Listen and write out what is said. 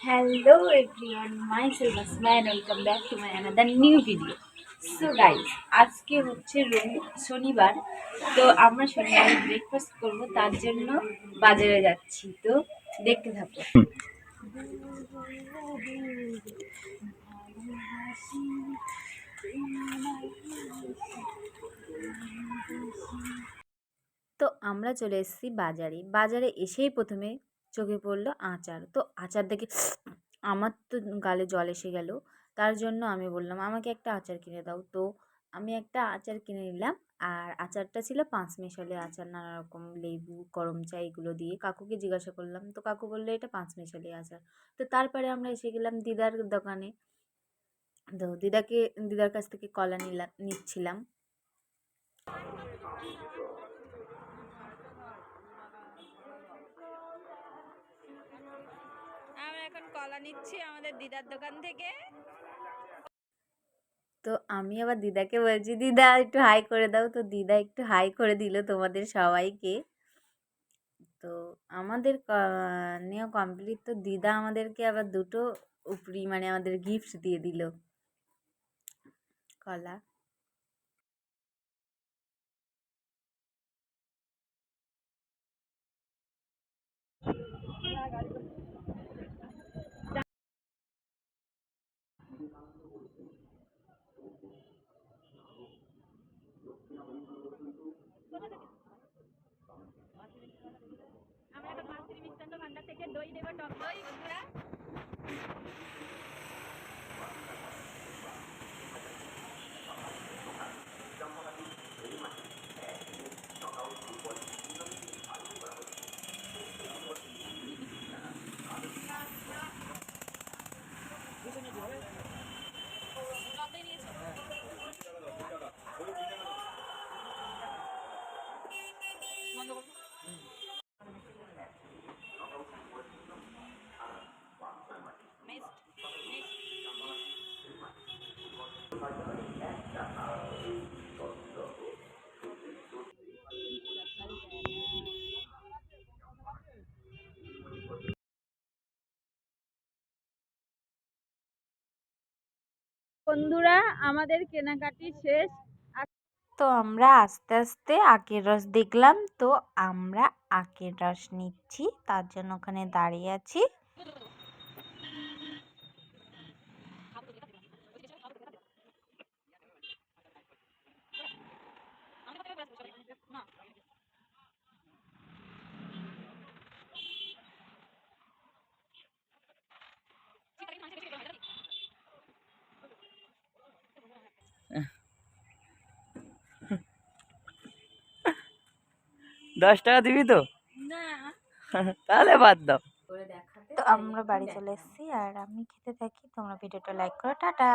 Hello everyone, myself Asma and welcome back to my another new video. So guys, আজকে হচ্ছে রবি শনিবার তো আমরা শনিবার ব্রেকফাস্ট করব তার জন্য বাজারে যাচ্ছি তো দেখতে থাকো। তো আমরা চলে এসেছি বাজারে। বাজারে এসেই প্রথমে চোখে পড়ল আচার। তো আচার দেখে আমার তো গালে জল এসে গেল। তার জন্য আমি বললাম, আমাকে একটা আচার কিনে দাও। তো আমি একটা আচার কিনে নিলাম। আর আচারটা ছিল পাঁচ মেশালি আচার, নানা রকম লেবু, গরম চা এগুলো দিয়ে। কাকুকে জিজ্ঞাসা করলাম, তো কাকু বলল এটা পাঁচ মেশালি আচার। তো তারপরে আমরা এসে গেলাম দিদার দোকানে। তো দিদাকে, দিদার কাছ থেকে কলা নিলাম নিচ্ছিলাম। কলা নিচ্ছি আমাদের দিদার দোকান থেকে। তো আমি আবার দিদাকে বলছি, দিদা, একটু হাই করে দাও। তো দিদা একটু হাই করে দিল তোমাদের সবাইকে। তো আমাদের নেওয়া কমপ্লিট তো দিদা আমাদেরকে আবার দুটো উপরি মানে আমাদের গিফট দিয়ে দিল কলা। আমরা এখন মাছরি মিষ্টান্ন ভান্ডার থেকে দই নেব টক দই। বন্ধুরা আমাদের কেনাকাটি শেষ। তো আমরা আস্তে আস্তে আখের রস দেখলাম। তো আমরা আখের রস নিচ্ছি। তার জন্য ওখানে দাঁড়িয়ে আছি। দশ টাকা দিবি তো? তাহলে বাদ দাও। তো আমরা বাড়ি চলে এসেছি আর আমি খেতে থাকি। তোমরা ভিডিওটা লাইক করো টাটা।